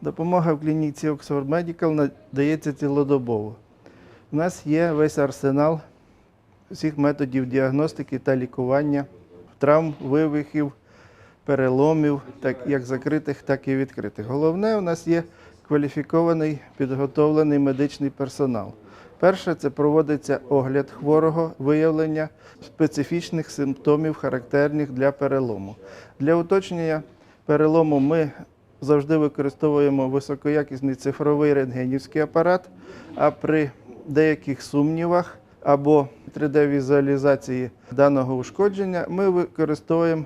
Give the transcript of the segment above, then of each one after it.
Допомога в клініці Oxford Medical надається цілодобово. У нас є весь арсенал всіх методів діагностики та лікування травм, вивихів, переломів, так як закритих, так і відкритих. Головне, у нас є кваліфікований підготовлений медичний персонал. Перше це проводиться огляд хворого, виявлення специфічних симптомів, характерних для перелому. Для уточнення перелому ми завжди використовуємо високоякісний цифровий рентгенівський апарат, а при деяких сумнівах або 3D-візуалізації даного ушкодження ми використовуємо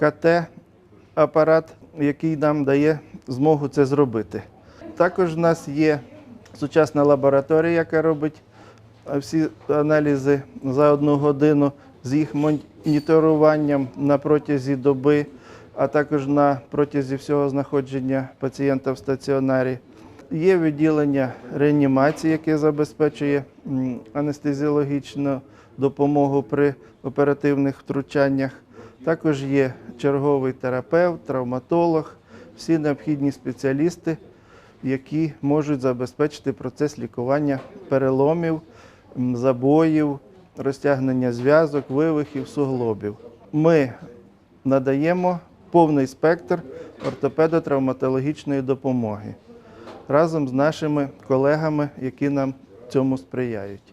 КТ-апарат, який нам дає змогу це зробити. Також в нас є сучасна лабораторія, яка робить всі аналізи за одну годину з їх моніторуванням на протязі доби, а також на протязі всього знаходження пацієнта в стаціонарі. Є відділення реанімації, яке забезпечує анестезіологічну допомогу при оперативних втручаннях. Також є черговий терапевт, травматолог, всі необхідні спеціалісти, які можуть забезпечити процес лікування переломів, забоїв, розтягнення зв'язок, вивихів, суглобів. Ми надаємо повний спектр ортопедо-травматологічної допомоги разом з нашими колегами, які нам цьому сприяють.